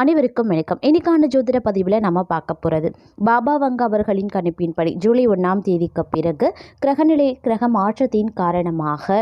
அனைவருக்கும் வணக்கம். இன்னைக்கான ஜோதிட பதிவில் நம்ம பார்க்க போகிறது பாபா வங்க அவர்களின் கணிப்பின்படி ஜூலை ஒன்றாம் தேதிக்கு பிறகு கிரகநிலை கிரக மாற்றத்தின் காரணமாக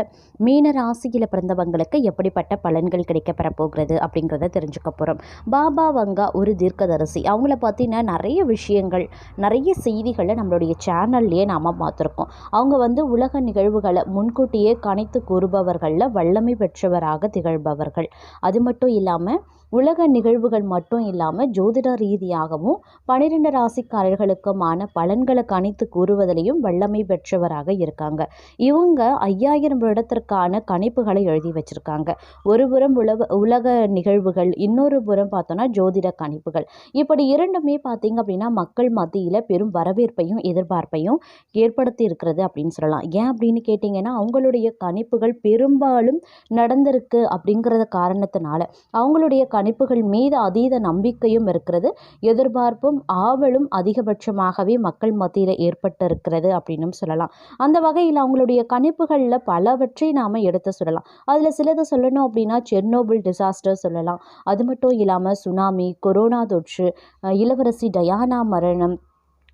மீன ராசியில் பிறந்தவங்களுக்கு எப்படிப்பட்ட பலன்கள் கிடைக்கப்பெற போகிறது அப்படிங்கிறத தெரிஞ்சுக்க போகிறோம் பாபா வங்கா ஒரு தீர்க்கதரிசி. அவங்கள பார்த்தீங்கன்னா நிறைய விஷயங்கள் நிறைய செய்திகளை நம்மளுடைய சேனல்லையே நாம் பார்த்துருக்கோம். அவங்க வந்து உலக நிகழ்வுகளை முன்கூட்டியே கணித்து கூறுபவர்களில் வல்லமை பெற்றவராக திகழ்பவர்கள். அது மட்டும் இல்லாமல் உலக நிகழ்வுகள் மட்டும் இல்லாமல் ஜோதிட ரீதியாகவும் பன்னிரெண்டு ராசிக்காரர்களுக்குமான பலன்களை கணித்து கூறுவதிலையும் வல்லமை பெற்றவராக இருக்காங்க. இவங்க ஐயாயிரம் வருடத்திற்கான கணிப்புகளை எழுதி வச்சிருக்காங்க. ஒரு புறம் உலக உலக நிகழ்வுகள் இன்னொரு புறம் பார்த்தோன்னா ஜோதிட கணிப்புகள். இப்படி இரண்டுமே பார்த்தீங்க அப்படின்னா மக்கள் மத்தியில் பெரும் வரவேற்பையும் எதிர்பார்ப்பையும் ஏற்படுத்தி இருக்கிறது அப்படின்னு சொல்லலாம். ஏன் அப்படின்னு கேட்டிங்கன்னா அவங்களுடைய கணிப்புகள் பெரும்பாலும் நடந்திருக்கு அப்படிங்கிறத காரணத்தினால. அவங்களுடைய கணிப்புகள் மீது அதீத நம்பிக்கையும் இருக்கிறது. எதிர்பார்ப்பும் ஆவலும் அதிகபட்சமாகவே மக்கள் மத்தியில் ஏற்பட்டிருக்கிறது அப்படின்னும் சொல்லலாம். அந்த வகையில் அவங்களுடைய கணிப்புகளில் பலவற்றை நாம் எடுத்து சொல்லலாம். அதில் சிலது சொல்லணும் அப்படின்னா செர்னோபிள் டிசாஸ்டர் சொல்லலாம். அது மட்டும் இல்லாமல் சுனாமி கொரோனா தொற்று இளவரசி டயானா மரணம்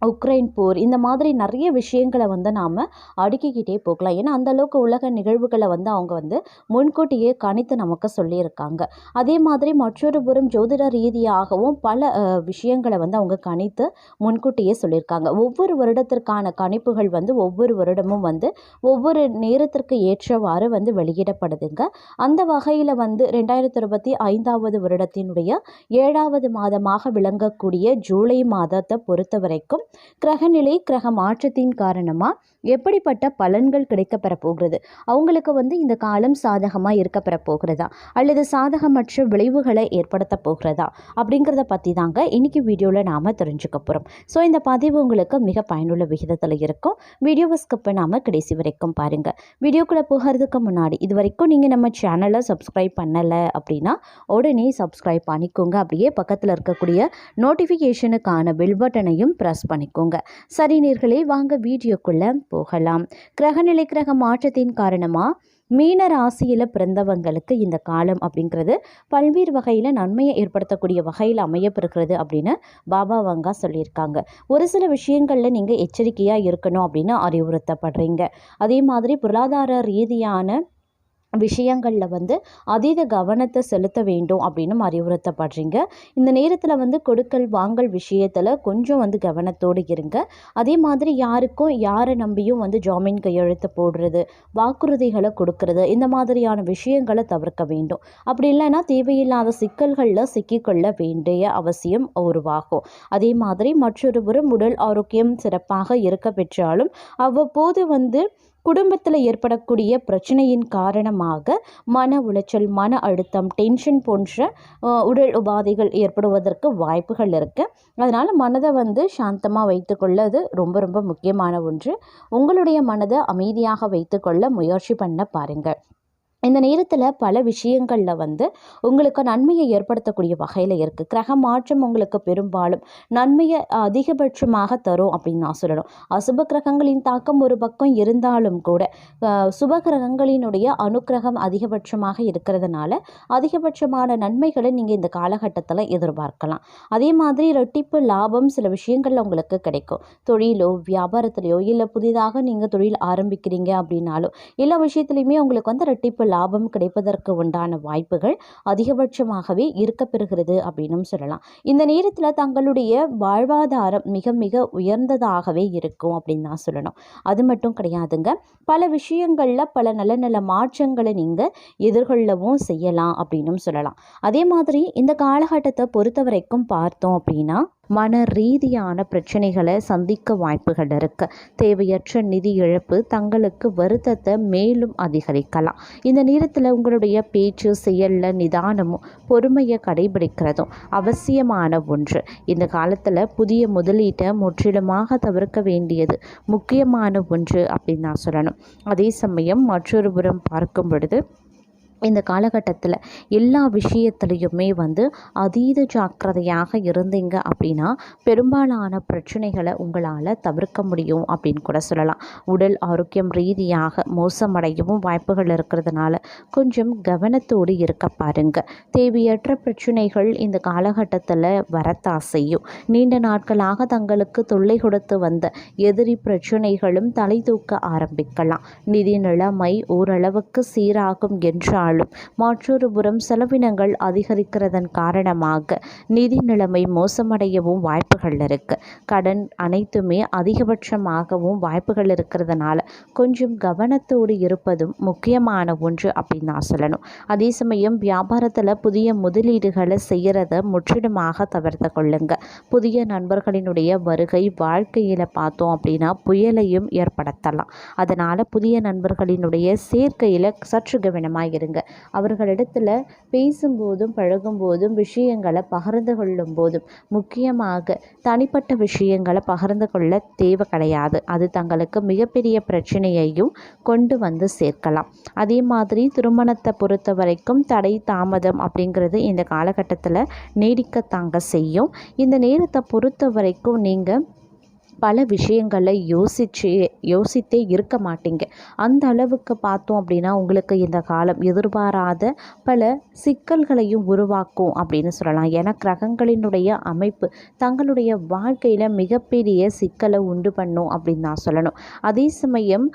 உக்ரைன் போர் இந்த மாதிரி நிறைய விஷயங்களை வந்து நாம் அடுக்கிக்கிட்டே போகலாம். ஏன்னா அந்த அளவுக்கு உலக நிகழ்வுகளை வந்து அவங்க வந்து முன்கூட்டியே கணித்து நமக்கு சொல்லியிருக்காங்க. அதே மாதிரி மற்றொரு புறம் ஜோதிட ரீதியாகவும் பல விஷயங்களை வந்து அவங்க கணித்து முன்கூட்டியே சொல்லியிருக்காங்க. ஒவ்வொரு வருடத்திற்கான கணிப்புகள் வந்து ஒவ்வொரு வருடமும் வந்து ஒவ்வொரு நேரத்திற்கு ஏற்றவாறு வந்து வெளியிடப்படுதுங்க. அந்த வகையில் வந்து ரெண்டாயிரத்தி இருபத்தி ஐந்தாவது வருடத்தினுடைய ஏழாவது மாதமாக விளங்கக்கூடிய ஜூலை மாதத்தை பொறுத்த வரைக்கும் கிரகநிலை கிரக மாற்றத்தின் காரணமாக எப்படிப்பட்ட பலன்கள் கிடைக்கப்பெற போகிறது? அவங்களுக்கு வந்து இந்த காலம் சாதகமாக இருக்கப்பெற போகிறதா? அல்லது சாதகமற்ற விளைவுகளை ஏற்படுத்த போகிறதா? அப்படிங்கிறத பற்றி தாங்க இன்றைக்கி வீடியோவில் நாம் தெரிஞ்சுக்க போகிறோம் ஸோ இந்த பதிவு உங்களுக்கு மிக பயனுள்ள விகிதத்தில் இருக்கும். வீடியோவை ஸ்கிப் பண்ணாமல் கடைசி வரைக்கும் பாருங்கள் வீடியோக்குள்ளே போகிறதுக்கு முன்னாடி இது வரைக்கும் நீங்கள் நம்ம சேனலை சப்ஸ்கிரைப் பண்ணலை அப்படின்னா உடனே சப்ஸ்கிரைப் பண்ணிக்கோங்க. அப்படியே பக்கத்தில் இருக்கக்கூடிய நோட்டிஃபிகேஷனுக்கான பெல் பட்டனையும் ப்ரெஸ் பண்ணிக்கோங்க. சரி நேர்களே வாங்க வீடியோக்குள்ளே போகலாம். கிரகநிலை கிரக மாற்றத்தின் காரணமாக மீன ராசியில் பிறந்தவங்களுக்கு இந்த காலம் அப்படிங்கிறது பல்வேறு வகையில் நன்மையை ஏற்படுத்தக்கூடிய வகையில் அமையப்பெறுகிறது அப்படின்னு பாபா வங்கா சொல்லியிருக்காங்க. ஒரு சில விஷயங்களில் நீங்கள் எச்சரிக்கையாக இருக்கணும் அப்படின்னு அறிவுறுத்தப்படுறீங்க. அதே மாதிரி பொருளாதார ரீதியான விஷயங்களில் வந்து அதீத கவனத்தை செலுத்த வேண்டும் அப்படின்னு அறிவுறுத்தப்படுறீங்க. இந்த நேரத்தில் வந்து கொடுக்கல் வாங்கல் விஷயத்தில் கொஞ்சம் வந்து கவனத்தோடு இருங்க. அதே மாதிரி யாருக்கும் யாரை நம்பியும் வந்து ஜாமீன் கையெழுத்து போடுறது வாக்குறுதிகளை கொடுக்கறது இந்த மாதிரியான விஷயங்களை தவிர்க்க வேண்டும். அப்படி இல்லைன்னா தேவையில்லாத சிக்கல்களில் சிக்கிக்கொள்ள வேண்டிய அவசியம் உருவாகும். அதே மாதிரி மற்றொரு புறம் உடல் ஆரோக்கியம் சிறப்பாக இருக்க பெற்றாலும் அவ்வப்போது வந்து குடும்பத்தில் ஏற்படக்கூடிய பிரச்சனையின் காரணமாக மன உளைச்சல் மன அழுத்தம் டென்ஷன் போன்ற உடல் உபாதைகள் ஏற்படுவதற்கு வாய்ப்புகள் இருக்குது அதனால் மனதை வந்து சாந்தமாக வைத்துக்கொள்ளது ரொம்ப ரொம்ப முக்கியமான ஒன்று. உங்களுடைய மனதை அமைதியாக வைத்துக்கொள்ள முயற்சி பண்ண பாருங்கள் இந்த நேரத்தில் பல விஷயங்களில் வந்து உங்களுக்கு நன்மையை ஏற்படுத்தக்கூடிய வகையில் இருக்குது கிரக மாற்றம் உங்களுக்கு பெரும்பாலும் நன்மையை அதிகபட்சமாக தரும் அப்படின்னு நான் சொல்லணும். அசுப கிரகங்களின் தாக்கம் ஒரு பக்கம் இருந்தாலும் கூட சுப கிரகங்களினுடைய அனுக்கிரகம் அதிகபட்சமாக இருக்கிறதுனால அதிகபட்சமான நன்மைகளை நீங்கள் இந்த காலகட்டத்தில் எதிர்பார்க்கலாம். அதே மாதிரி ரெட்டிப்பு லாபம் சில விஷயங்களில் உங்களுக்கு கிடைக்கும். தொழிலோ வியாபாரத்திலையோ இல்லை புதிதாக நீங்கள் தொழில் ஆரம்பிக்கிறீங்க அப்படின்னாலோ எல்லா விஷயத்துலையுமே உங்களுக்கு வந்து ரெட்டிப்பு லாபம் கிடைப்பதற்கு உண்டான வாய்ப்புகள் அதிகபட்சமாகவே இருக்கப்பெறுகிறது அப்படின்னும் சொல்லலாம். இந்த நேரத்தில் தங்களுடைய வாழ்வாதாரம் மிக மிக உயர்ந்ததாகவே இருக்கும் அப்படின்னு தான் சொல்லணும். அது மட்டும் கிடையாதுங்க. பல விஷயங்களில் பல நல்ல நல்ல மாற்றங்களை நீங்கள் எதிர்கொள்ளவும் செய்யலாம் அப்படின்னும் சொல்லலாம். அதே மாதிரி இந்த காலகட்டத்தை பொறுத்த வரைக்கும் பார்த்தோம் அப்படின்னா மன ரீதியான பிரச்சனைகளை சந்திக்க வாய்ப்புகள் இருக்கு. தேவையற்ற நிதி இழப்பு தங்களுக்கு வருத்தத்தை மேலும் அதிகரிக்கலாம். இந்த நேரத்தில் உங்களுடைய பேச்சு செயலில் நிதானமும் பொறுமையை கடைபிடிக்கிறதும் அவசியமான ஒன்று. இந்த காலத்தில் புதிய முதலீட்டை முற்றிலுமாக தவிர்க்க வேண்டியது முக்கியமான ஒன்று அப்படின்னு நான் சொல்லணும். அதே சமயம் மற்றொரு புறம் பார்க்கும் பொழுது இந்த காலகட்டத்தில் எல்லா விஷயத்துலையுமே வந்து அதீத ஜாக்கிரதையாக இருந்தீங்க அப்படின்னா பெரும்பாலான பிரச்சனைகளை உங்களால் தவிர்க்க முடியும் அப்படின்னு கூட சொல்லலாம். உடல் ஆரோக்கியம் ரீதியாக மோசமடையவும் வாய்ப்புகள் இருக்கிறதுனால கொஞ்சம் கவனத்தோடு இருக்க பாருங்க. தேவையற்ற பிரச்சனைகள் இந்த காலகட்டத்தில் வரத்தா செய்யும். நீண்ட நாட்களாக தங்களுக்கு தொல்லை கொடுத்து வந்த எதிரி பிரச்சனைகளும் தலை தூக்க ஆரம்பிக்கலாம். நிதி நிலைமை ஓரளவுக்கு சீராகும் என்றாலும் மற்றொரு புறம் செலவினங்கள் அதிகரிக்கிறதன் காரணமாக நிதி நிலைமை மோசமடையவும் வாய்ப்புகள் இருக்கு. கடன் அனைத்துமே அதிகபட்சமாகவும் வாய்ப்புகள் இருக்கிறதுனால கொஞ்சம் கவனத்தோடு இருப்பதும் முக்கியமான ஒன்று அப்படின்னு நான் சொல்லணும். அதே சமயம் வியாபாரத்தில் புதிய முதலீடுகளை செய்கிறத முற்றிலுமாக தவிர்த்து கொள்ளுங்க. புதிய நண்பர்களினுடைய வருகை வாழ்க்கையில் பார்த்தோம் அப்படின்னா புயலையும் ஏற்படுத்தலாம். அதனால் புதிய நண்பர்களினுடைய சேர்க்கையில் சற்று கவனமாக இருங்க. அவர்களிடத்தில் பேசும்போதும் பழகும்போதும் விஷயங்களை பகிர்ந்து கொள்ளும் போதும் முக்கியமாக தனிப்பட்ட விஷயங்களை பகிர்ந்து கொள்ள தேவை கிடையாது. அது தங்களுக்கு மிகப்பெரிய பிரச்சனையையும் கொண்டு வந்து சேர்க்கலாம். அதே மாதிரி திருமணத்தை பொறுத்த வரைக்கும் தடை தாமதம் அப்படிங்கிறது இந்த காலகட்டத்தில் நீடிக்கத்தாங்க செய்யும். இந்த நேரத்தை பொறுத்த வரைக்கும் நீங்கள் பல விஷயங்களை யோசிச்சு யோசித்தே இருக்க மாட்டீங்க. அந்த அளவுக்கு பார்த்தோம் அப்படின்னா உங்களுக்கு இந்த காலம் எதிர்பாராத பல சிக்கல்களையும் உருவாக்கும் அப்படின்னு சொல்லலாம். ஏன்னா கிரகங்களினுடைய அமைப்பு தங்களுடைய வாழ்க்கையில் மிகப்பெரிய சிக்கலை உண்டு பண்ணும் அப்படின்னு நான் சொல்லணும். அதே சமயம்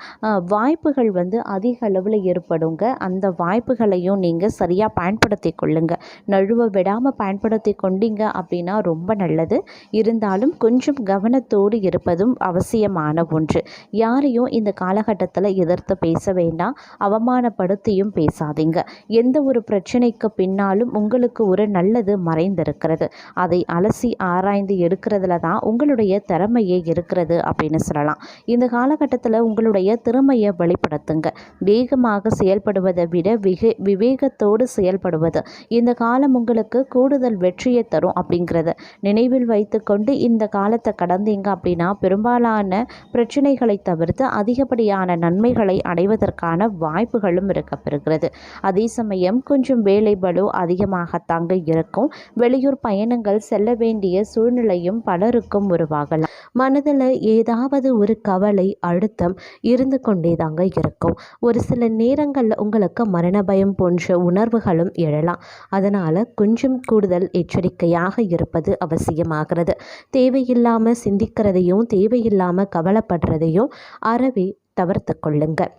வாய்ப்புகள் வந்து அதிக அளவில் ஏற்படுங்க. அந்த வாய்ப்புகளையும் நீங்கள் சரியாக பயன்படுத்தி கொள்ளுங்க. நழுவ விடாமல் பயன்படுத்தி கொண்டீங்க அப்படின்னா ரொம்ப நல்லது. இருந்தாலும் கொஞ்சம் கவனத்தோடு இருப்பதும் அவசியமான ஒன்று. யாரையும் இந்த காலகட்டத்தில் எதிர்த்து பேச வேண்டாம். அவமானப்படுத்தியும் பேசாதீங்க. எந்த ஒரு பிரச்சனைக்கு பின்னாலும் உங்களுக்கு ஒரு நல்லது மறைந்திருக்கிறது. அதை அலசி ஆராய்ந்து எடுக்கிறதுல தான் உங்களுடைய திறமையே இருக்கிறது அப்படின்னு சொல்லலாம். இந்த காலகட்டத்தில் உங்களுடைய திறமையை வெளிப்படுத்துங்க. வேகமாக செயல்படுவதை விட விக விவேகத்தோடு செயல்படுவது. இந்த காலம் உங்களுக்கு கூடுதல் வெற்றியை தரும் அப்படிங்கிறத நினைவில் வைத்துக்கொண்டு இந்த காலத்தை கடந்தீங்க அப்படின்னா பெரும்பாலான பிரச்சனைகளை தவிர்த்து அதிகப்படியான நன்மைகளை அடைவதற்கான வாய்ப்புகளும் இருக்கப்பெறுகிறது. அதே சமயம் கொஞ்சம் வேலை பளு அதிகமாகத்தாங்க இருக்கும். வெளியூர் பயணங்கள் செல்ல வேண்டிய சூழ்நிலையும் பலருக்கும் உருவாகலாம். மனதில் ஏதாவது ஒரு கவலை அழுத்தம் இருந்து கொண்டே தாங்க இருக்கும். ஒரு சில நேரங்களில் உங்களுக்கு மரண பயம் போன்ற உணர்வுகளும் எழலாம். அதனால் கொஞ்சம் கூடுதல் எச்சரிக்கையாக இருப்பது அவசியமாகிறது. தேவையில்லாமல் சிந்திக்கிறதையும் தேவையில்லாமல் கவலைப்படுறதையும் அறவே தவிர்த்து கொள்ளுங்கள்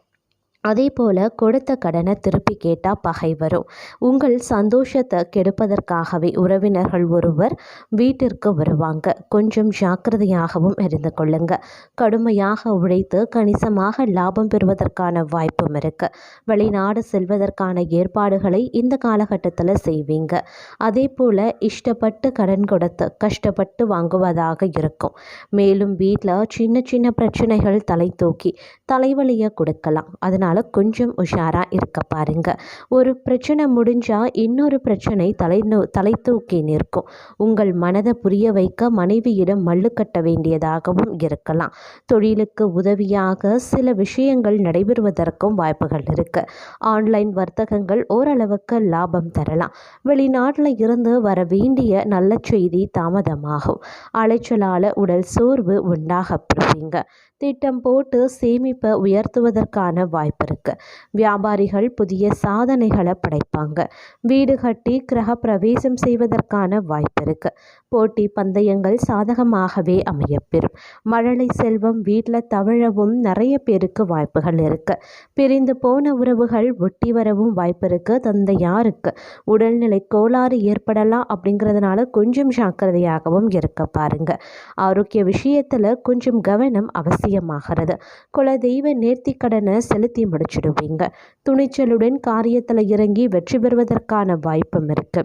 அதே போல் கொடுத்த கடனை திருப்பி கேட்டால் பகை வரும். உங்கள் சந்தோஷத்தை கெடுப்பதற்காகவே உறவினர்கள் ஒருவர் வீட்டிற்கு வருவாங்க. கொஞ்சம் ஜாக்கிரதையாகவும் இருந்து கொள்ளுங்க. கடுமையாக உழைத்து கணிசமாக லாபம் பெறுவதற்கான வாய்ப்பும் இருக்கு. வெளிநாடு செல்வதற்கான ஏற்பாடுகளை இந்த காலகட்டத்தில் செய்வீங்க. அதே போல் இஷ்டப்பட்டு கடன் கொடுத்து கஷ்டப்பட்டு வாங்குவதாக இருக்கும். மேலும் வீட்டில் சின்ன சின்ன பிரச்சனைகள் தலை தூக்கி தலைவலியை கொடுக்கலாம். அதனால் கொஞ்சம் உஷாராக இருக்க பாருங்க. ஒரு பிரச்சனை முடிஞ்சால் இன்னொரு பிரச்சனை தலை தலை தூக்கி நிற்கும். உங்கள் மனதை புரிய வைக்க மனைவியிடம் மல்லு கட்ட வேண்டியதாகவும் இருக்கலாம். தொழிலுக்கு உதவியாக சில விஷயங்கள் நடைபெறுவதற்கும் வாய்ப்புகள் இருக்கு. ஆன்லைன் வர்த்தகங்கள் ஓரளவுக்கு லாபம் தரலாம். வெளிநாட்டில் இருந்து வர வேண்டிய நல்ல செய்தி தாமதமாகும். அலைச்சலால் உடல் சோர்வு உண்டாக பெறுவீங்க திட்டம் போட்டு சேமிப்பை உயர்த்துவதற்கான வாய்ப்பு இருக்கு. வியாபாரிகள் புதிய சாதனைகளை படைப்பாங்க. வீடு கட்டி கிரக பிரவேசம் செய்வதற்கான வாய்ப்பு இருக்குது போட்டி பந்தயங்கள் சாதகமாகவே அமையப்பெறும். மழலை செல்வம் வீட்டில் தவழவும் நிறைய பேருக்கு வாய்ப்புகள் இருக்கு. பிரிந்து போன உறவுகள் ஒட்டி வரவும் வாய்ப்பு இருக்கு. தந்தையாருக்கு உடல்நிலை கோளாறு ஏற்படலாம் அப்படிங்கிறதுனால கொஞ்சம் ஜாக்கிரதையாகவும் இருக்க பாருங்க. ஆரோக்கிய விஷயத்தில் கொஞ்சம் கவனம் அவசியமாகிறது. குலதெய்வ நேர்த்திக்கடனை செலுத்தி முடிச்சிடுவீங்க. துணிச்சலுடன் காரியத்தில் இறங்கி வெற்றி பெறுவதற்கான வாய்ப்பும் இருக்கு.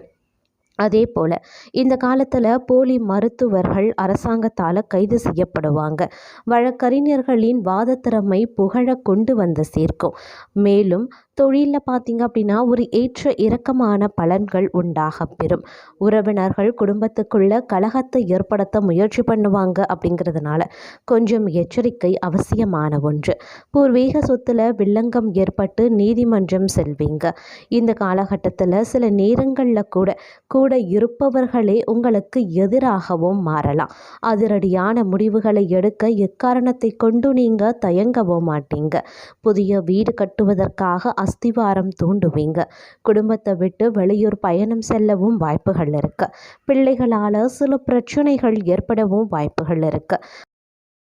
அதே போல் இந்த காலத்தில் போலி மருத்துவர்கள் அரசாங்கத்தால் கைது செய்யப்படுவாங்க. வழக்கறிஞர்களின் வாதத்திறமை புகழ கொண்டு வந்து சேர்க்கும். மேலும் தொழிலில் பார்த்தீங்க அப்படின்னா ஒரு ஏற்ற இறக்கமான பலன்கள் உண்டாக பெறும். உறவினர்கள் குடும்பத்துக்குள்ள கலகத்தை ஏற்படுத்த முயற்சி பண்ணுவாங்க அப்படிங்கிறதுனால கொஞ்சம் எச்சரிக்கை அவசியமான ஒன்று. பூர்வீக சொத்தில் வில்லங்கம் ஏற்பட்டு நீதிமன்றம் செல்வீங்க. இந்த காலகட்டத்தில் சில நேரங்களில் கூட கூட இருப்பவர்களே உங்களுக்கு எதிராகவும் மாறலாம். அதிரடியான முடிவுகளை எடுக்க எக்காரணத்தை கொண்டு நீங்கள் தயங்கவோ மாட்டீங்க. புதிய வீடு கட்டுவதற்காக அஸ்திவாரம் தூண்டுவீங்க. குடும்பத்தை விட்டு வெளியூர் பயணம் செல்லவும் வாய்ப்புகள் இருக்கு. பிள்ளைகளால் சில பிரச்சனைகள் ஏற்படவும் வாய்ப்புகள் இருக்கு.